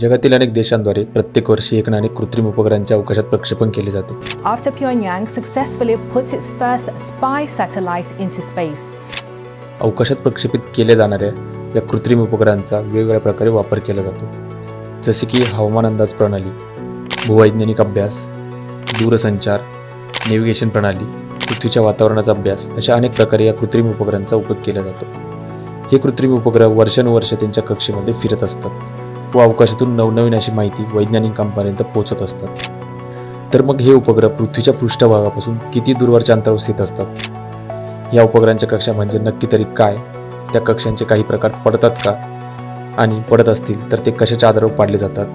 जगातील अनेक देशांद्वारे प्रत्येक वर्षी एक ना अनेक कृत्रिम उपग्रहांच्या अवकाशात प्रक्षेपण केले जाते. After Pyongyang successfully put its first spy satellite into space. अवकाशात प्रक्षेपित केल्या जाणाऱ्या या कृत्रिम उपग्रहांचा वेगवेगळ्या प्रकारे वापर केला जातो. जसे की हवामान अंदाज प्रणाली भूवैज्ञानिक अभ्यास दूरसंचार नेव्हिगेशन प्रणाली पृथ्वीच्या वातावरणाचा अभ्यास अशा अनेक प्रकारे या कृत्रिम उपग्रहांचा उपयोग केला जातो. हे कृत्रिम उपग्रह वर्षानुवर्ष त्यांच्या कक्षेमध्ये फिरत असतात. व अवकाशातून नवनवीन अशी माहिती वैज्ञानिकांपर्यंत पोहोचत असतात. तर मग हे उपग्रह पृथ्वीच्या पृष्ठभागापासून किती दूरवरच्या अंतरावर स्थित असतात? या उपग्रहांच्या कक्षा म्हणजे नक्की तरी काय? त्या कक्षांचे काही प्रकार पडतात का? आणि पडत असतील तर ते कशाच्या आधारावर पाडले जातात?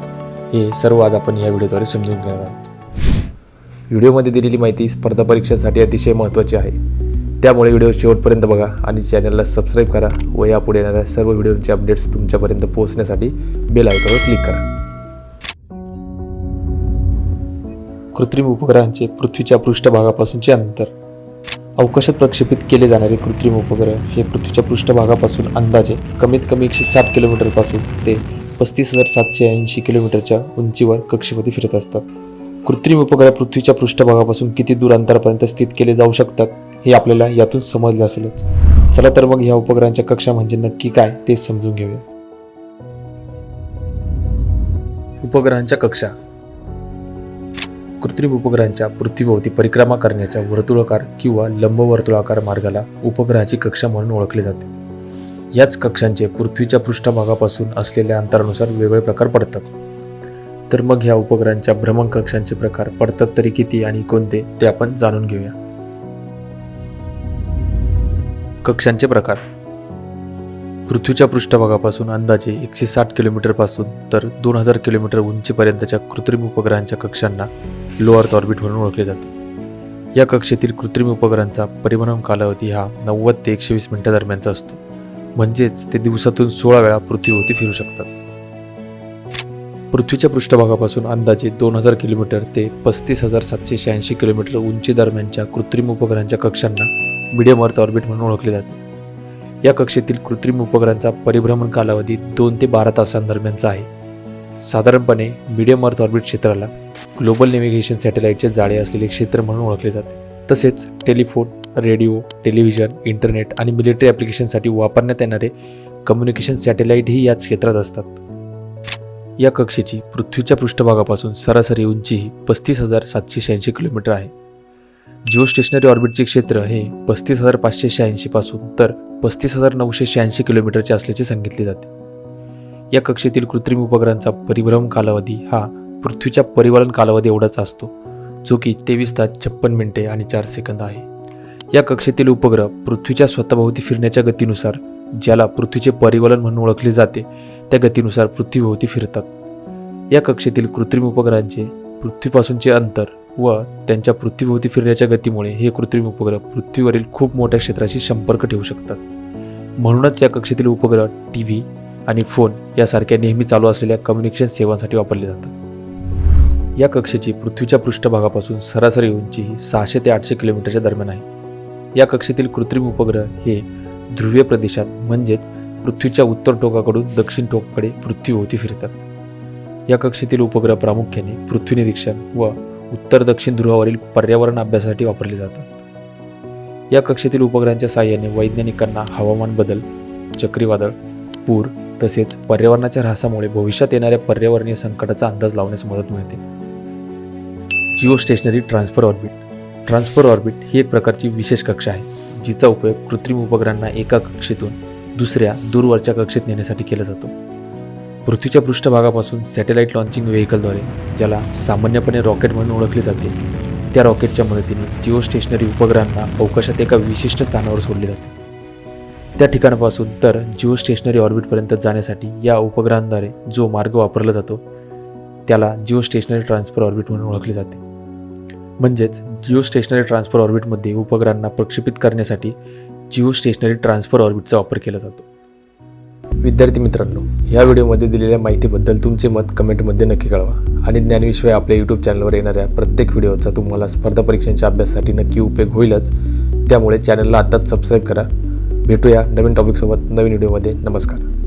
हे सर्व आज आपण या व्हिडिओद्वारे समजून घेणार आहोत. व्हिडिओमध्ये दिलेली माहिती स्पर्धा परीक्षांसाठी अतिशय महत्त्वाची आहे. त्यामुळे व्हिडिओ शेवटपर्यंत बघा आणि चॅनलला सबस्क्राईब करा व यापुढे येणाऱ्या सर्व व्हिडिओचे अपडेट्स तुमच्यापर्यंत पोहोचण्यासाठी बेल आयकॉनवर क्लिक करा. कृत्रिम उपग्रहांचे पृथ्वीच्या पृष्ठभागापासूनचे अंतर. अवकाशात प्रक्षेपित केले जाणारे कृत्रिम उपग्रह हे पृथ्वीच्या पृष्ठभागापासून अंदाजे कमीत कमी एकशे साठ किलोमीटरपासून ते पस्तीस हजार सातशे ऐंशी किलोमीटरच्या उंचीवर कक्षेमध्ये फिरत असतात. कृत्रिम उपग्रह पृथ्वीच्या पृष्ठभागापासून किती दूर अंतरापर्यंत स्थित केले जाऊ शकतात? हे आपल्याला यातून समजलं असेलच. चला तर मग ह्या उपग्रहांच्या कक्षा म्हणजे नक्की काय ते समजून घेऊया. उपग्रहांच्या कक्षा. कृत्रिम उपग्रहांच्या पृथ्वीभोवती परिक्रमा करण्याच्या वर्तुळाकार किंवा लंबवर्तुळाकार मार्गाला उपग्रहाची कक्षा म्हणून ओळखले जाते. याच कक्षांचे पृथ्वीच्या पृष्ठभागापासून असलेल्या अंतरानुसार वेगवेगळे प्रकार पडतात. तर मग ह्या उपग्रहांच्या भ्रमण कक्षांचे प्रकार पडतात तरी किती आणि कोणते ते आपण जाणून घेऊया. कक्षांचे प्रकार. पृथ्वीच्या पृष्ठभागापासून अंदाजे एकशे साठ किलोमीटरपासून तर दोन हजार किलोमीटर उंचीपर्यंतच्या कृत्रिम उपग्रहांच्या कक्षांना लो अर्थ ऑर्बिट म्हणून ओळखले जाते. या कक्षेतील कृत्रिम उपग्रहांचा परिभ्रमण कालावधी हा नव्वद ते एकशे वीस मिनिटं दरम्यानचा असतो. म्हणजेच ते दिवसातून सोळा वेळा पृथ्वीभोवती फिरू शकतात. पृथ्वीच्या पृष्ठभागापासून अंदाजे दोन हजार किलोमीटर ते पस्तीस हजार सातशे शहाऐंशी किलोमीटर उंची दरम्यानच्या कृत्रिम उपग्रहांच्या कक्षांना मिडियम अर्थ ऑर्बिट म्हणून ओळखले जाते. या कक्षेतील कृत्रिम उपग्रहांचा परिभ्रमण कालावधी दोन ते बारा तासांदरम्यानचा आहे. साधारणपणे मिडियम अर्थ ऑर्बिट क्षेत्राला ग्लोबल नेव्हिगेशन सॅटेलाईटचे जाळे असलेले क्षेत्र म्हणून ओळखले जाते. तसेच टेलिफोन रेडिओ टेलिव्हिजन इंटरनेट आणि मिलिटरी ॲप्लिकेशनसाठी वापरण्यात येणारे कम्युनिकेशन सॅटेलाईटही याच क्षेत्रात असतात. या कक्षेची पृथ्वीच्या पृष्ठभागापासून सरासरी उंची ही पस्तीस हजार सातशे शहाऐंशी किलोमीटर आहे. जिओ स्टेशनरी ऑर्बिटचे क्षेत्र हे पस्तीस हजार पाचशे शहाऐंशीपासून तर पस्तीस हजार नऊशे शहाऐंशी किलोमीटरचे असल्याचे सांगितले जाते. या कक्षेतील कृत्रिम उपग्रहांचा परिभ्रम कालावधी हा पृथ्वीच्या परिवलन कालावधी एवढाच असतो जो की तेवीस तास छप्पन मिनिटे आणि चार सेकंद आहे. या कक्षेतील उपग्रह पृथ्वीच्या स्वतःभोवती फिरण्याच्या गतीनुसार ज्याला पृथ्वीचे परिवलन म्हणून ओळखले जाते त्या गतीनुसार पृथ्वीभोवती फिरतात. या कक्षेतील कृत्रिम उपग्रहांचे पृथ्वीपासूनचे अंतर व त्यांच्या पृथ्वीभोवती फिरण्याच्या गतीमुळे हे कृत्रिम उपग्रह पृथ्वीवरील खूप मोठ्या क्षेत्राशी संपर्क ठेवू शकतात. म्हणूनच या कक्षेतील उपग्रह टी व्ही आणि फोन यासारख्या नेहमी चालू असलेल्या कम्युनिकेशन सेवांसाठी वापरले जातात. या कक्षेची पृथ्वीच्या पृष्ठभागापासून सरासरी उंची ही सहाशे ते आठशे किलोमीटरच्या दरम्यान आहे. या कक्षेतील कृत्रिम उपग्रह हे ध्रुवीय प्रदेशात म्हणजेच पृथ्वीच्या उत्तर टोकाकडून दक्षिण टोकाकडे पृथ्वीभोवती फिरतात. या कक्षेतील उपग्रह प्रामुख्याने पृथ्वी निरीक्षण व उत्तर दक्षिण ध्रुवावरील पर्यावरण अभ्यासासाठी वापरले जातात. या कक्षेतील उपग्रहांच्या सहाय्याने वैज्ञानिकांना हवामान बदल चक्रीवादळ पूर तसेच पर्यावरणाच्या ऱ्हासामुळे भविष्यात येणाऱ्या पर्यावरणीय संकटाचा अंदाज लावण्यास मदत मिळते. Geostationary transfer orbit. Transfer orbit ही एक प्रकारची विशेष कक्षा आहे जिचा उपयोग कृत्रिम उपग्रहांना एका कक्षेतून दुसऱ्या दूरवरच्या कक्षेत नेण्यासाठी केला जातो. पृथ्वीच्या पृष्ठभागापासून सॅटेलाईट लॉन्चिंग व्हेकलद्वारे ज्याला सामान्यपणे रॉकेट म्हणून ओळखले जाते त्या रॉकेटच्या मदतीने जिओ स्टेशनरी उपग्रहांना अवकाशात एका विशिष्ट स्थानावर सोडले जाते. त्या ठिकाणापासून तर जिओ स्टेशनरी ऑर्बिटपर्यंत जाण्यासाठी या उपग्रहांद्वारे जो मार्ग वापरला जातो त्याला जिओ स्टेशनरी ट्रान्सफर ऑर्बिट म्हणून ओळखले जाते. म्हणजेच जिओ स्टेशनरी ट्रान्सफर ऑर्बिटमध्ये उपग्रहांना प्रक्षेपित करण्यासाठी जिओ स्टेशनरी ट्रान्सफर ऑर्बिटचा वापर केला जातो. विद्यार्थी मित्रांनो या व्हिडिओमध्ये दिलेल्या माहितीबद्दल तुमचे मत कमेंटमध्ये नक्की कळवा. आणि ज्ञानविषय आपल्या यूट्यूब चॅनलवर येणाऱ्या प्रत्येक व्हिडिओचा तुम्हाला स्पर्धा परीक्षांच्या अभ्यासासाठी नक्की उपयोग होईलच. त्यामुळे चॅनलला आत्ताच सबस्क्राईब करा. भेटूया नवीन टॉपिकसोबत नवीन व्हिडिओमध्ये नमस्कार.